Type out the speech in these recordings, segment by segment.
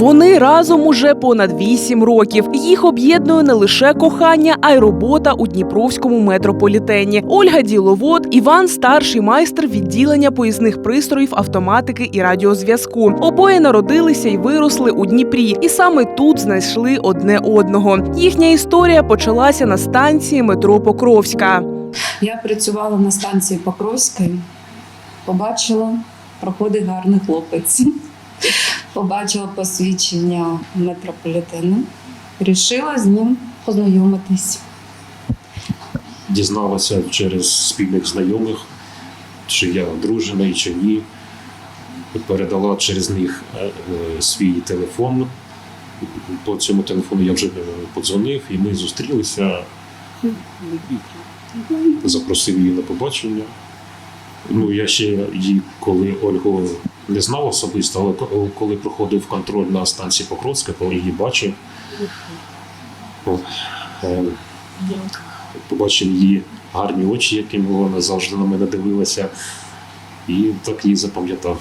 Вони разом уже понад вісім років. Їх об'єднує не лише кохання, а й робота у Дніпровському метрополітені. Ольга діловод, Іван старший майстер відділення поїзних пристроїв, автоматики і радіозв'язку. Обоє народилися і виросли у Дніпрі, і саме тут знайшли одне одного. Їхня історія почалася на станції метро Покровська. Я працювала на станції Покровської, побачила, проходить гарний хлопець. Побачила посвідчення метрополітену. Рішила з ним познайомитись. дізналася через спільних знайомих, чи я одружений, чи ні. Передала через них е, е, свій телефон. По цьому телефону я вже е, подзвонив, і ми зустрілися. Запросив її на побачення. Ну, я ще її, коли Ольгу не знав особисто, але коли проходив контроль на станції Покровська, коли її бачив, е, побачив її гарні очі, якими вона завжди на мене дивилася, і так її запам'ятав.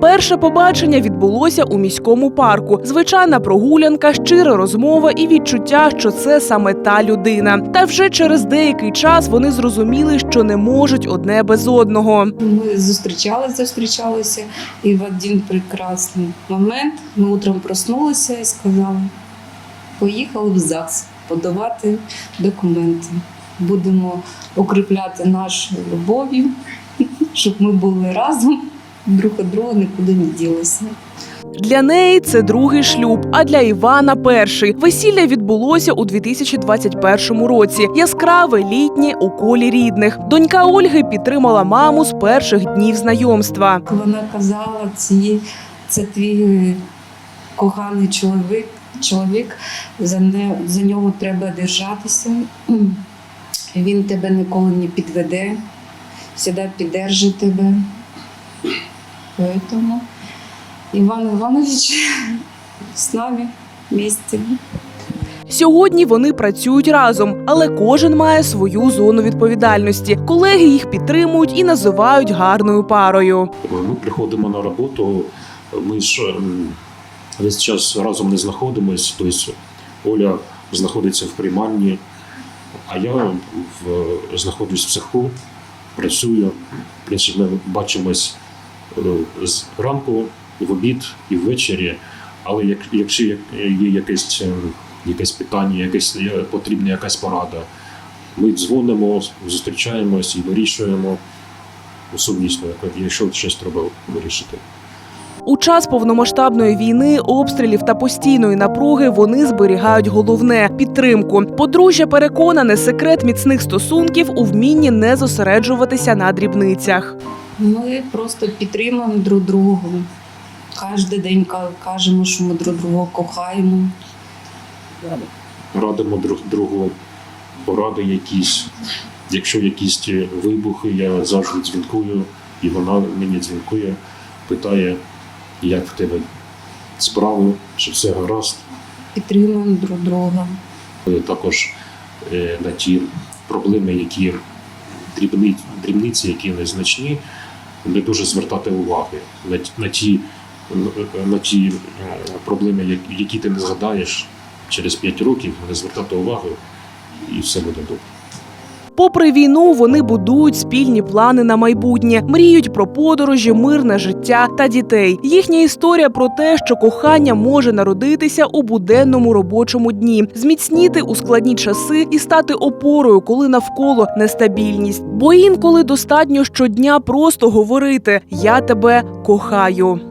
Перше побачення відбулося у міському парку. Звичайна прогулянка, щира розмова і відчуття, що це саме та людина. Та вже через деякий час вони зрозуміли, що не можуть одне без одного. Ми зустрічалися, зустрічалися, і в один прекрасний момент ми утром проснулися і сказали: поїхали в ЗАГС подавати документи. Будемо укріпляти нашу любов'ю, щоб ми були разом, друг від друга нікуди не ділися. Для неї це другий шлюб, а для Івана перший. Весілля відбулося у 2021 році. Яскраве літнє у колі рідних. Донька Ольги підтримала маму з перших днів знайомства. Вона казала, ці, це твій коханий чоловік, чоловік за, не, за нього треба держатися. Він тебе ніколи не підведе, завжди піддержить тебе. Тому Іван Іванович з нами вместе. Сьогодні вони працюють разом, але кожен має свою зону відповідальності. Колеги їх підтримують і називають гарною парою. Ми приходимо на роботу, ми ж весь час разом не знаходимось. Тобто Оля знаходиться в приймальні, а я в, знаходжусь в цеху, працюю. В принципі, ми бачимось е, з ранку, в обід і ввечері. Але як, якщо є якесь, ем, якесь питання, якесь, потрібна якась порада, ми дзвонимо, зустрічаємось і вирішуємо сумісно, якщо щось треба вирішити. У час повномасштабної війни, обстрілів та постійної напруги вони зберігають головне підтримку. Подружжя переконане, секрет міцних стосунків у вмінні не зосереджуватися на дрібницях. Ми просто підтримуємо друг друга. Кожен день кажемо, що ми друг друга кохаємо. Радимо друг другу поради якісь. Якщо якісь вибухи, я завжди дзвінкую, і вона мені дзвінкує, питає, як в тебе справи, чи все гаразд. Підтримуємо друг друга. Е, Також е, на ті проблеми, які дрібниці, які незначні, не дуже звертати уваги на, на ті, на ті е, проблеми, які ти не згадаєш через 5 років, не звертати уваги, і все буде добре. Попри війну, вони будують спільні плани на майбутнє, мріють про подорожі, мирне життя та дітей. Їхня історія про те, що кохання може народитися у буденному робочому дні, зміцніти у складні часи і стати опорою, коли навколо нестабільність. Бо інколи достатньо щодня просто говорити Я тебе кохаю.